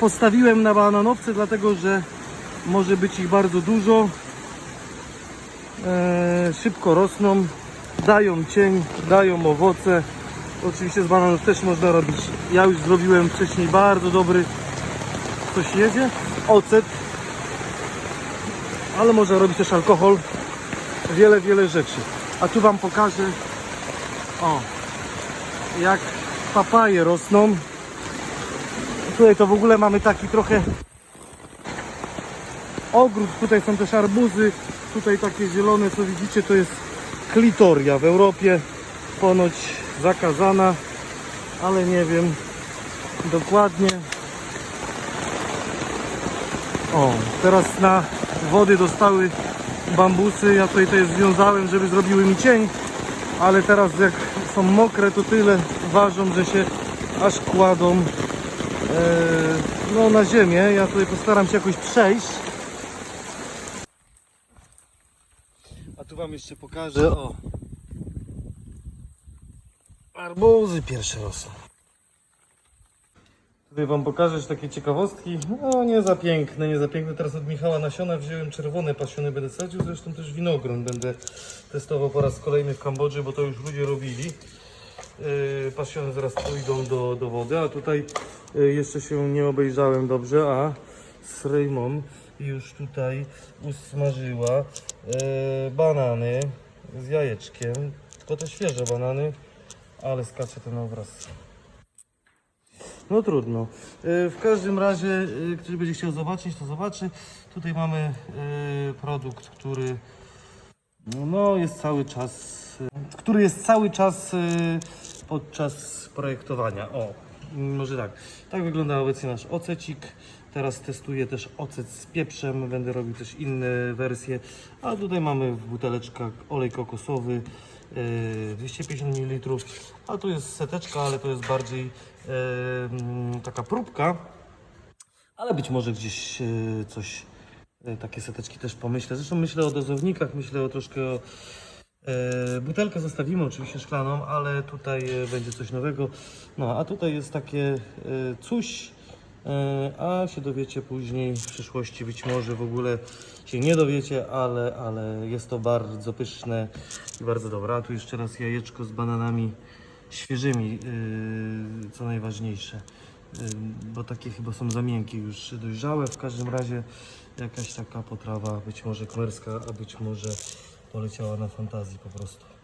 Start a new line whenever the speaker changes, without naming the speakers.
postawiłem na bananowce, dlatego że może być ich bardzo dużo. E, szybko rosną, dają cień, dają owoce. Oczywiście z bananów też można robić. Ja już zrobiłem wcześniej bardzo dobry, coś jedzie, ocet, ale można robić też alkohol, wiele, wiele rzeczy. A tu Wam pokażę, o, jak papaje rosną. Tutaj to w ogóle mamy taki trochę ogród, tutaj są też arbuzy, tutaj takie zielone, co widzicie, to jest klitoria w Europie, ponoć zakazana, ale nie wiem dokładnie. O, teraz na wody dostały bambusy, ja tutaj to je związałem, żeby zrobiły mi cień, ale teraz jak są mokre, to tyle ważą, że się aż kładą no, na ziemię. Ja tutaj postaram się jakoś przejść. A tu Wam jeszcze pokażę, o. Arbuzy pierwsze rosną. Tutaj Wam pokażę takie ciekawostki. No nie za piękne, nie za piękne. Teraz od Michała nasiona wziąłem czerwone pasiony, będę sadził. Zresztą też winogron będę testował po raz kolejny w Kambodży, bo to już ludzie robili. Yy, pasiony zaraz pójdą do, do wody, a tutaj yy, jeszcze się nie obejrzałem dobrze, a z już tutaj usmażyła yy, banany z jajeczkiem. Tylko te świeże banany, ale skacze ten obraz. No trudno. W każdym razie, ktoś będzie chciał zobaczyć, to zobaczy. Tutaj mamy produkt, który no, jest cały czas, e, który jest cały czas e, podczas projektowania. O, m, może tak. Tak wygląda obecnie nasz ocecik. Teraz testuję też ocet z pieprzem, będę robił też inne wersje. A tutaj mamy w buteleczkach olej kokosowy, e, 250 ml. A tu jest seteczka, ale to jest bardziej e, mm, taka próbka. Ale być może gdzieś e, coś, e, takie seteczki też pomyślę. Zresztą myślę o dozownikach, myślę o troszkę o e, butelkę zostawimy oczywiście szklaną, ale tutaj e, będzie coś nowego. No, a tutaj jest takie e, coś, e, a się dowiecie później w przyszłości, być może w ogóle się nie dowiecie, ale, ale jest to bardzo pyszne i bardzo dobre. A tu jeszcze raz jajeczko z bananami świeżymi, e, co najważniejsze. Bo takie chyba są za miękkie już dojrzałe. W każdym razie jakaś taka potrawa, być może kmerska, a być może poleciała na fantazji po prostu.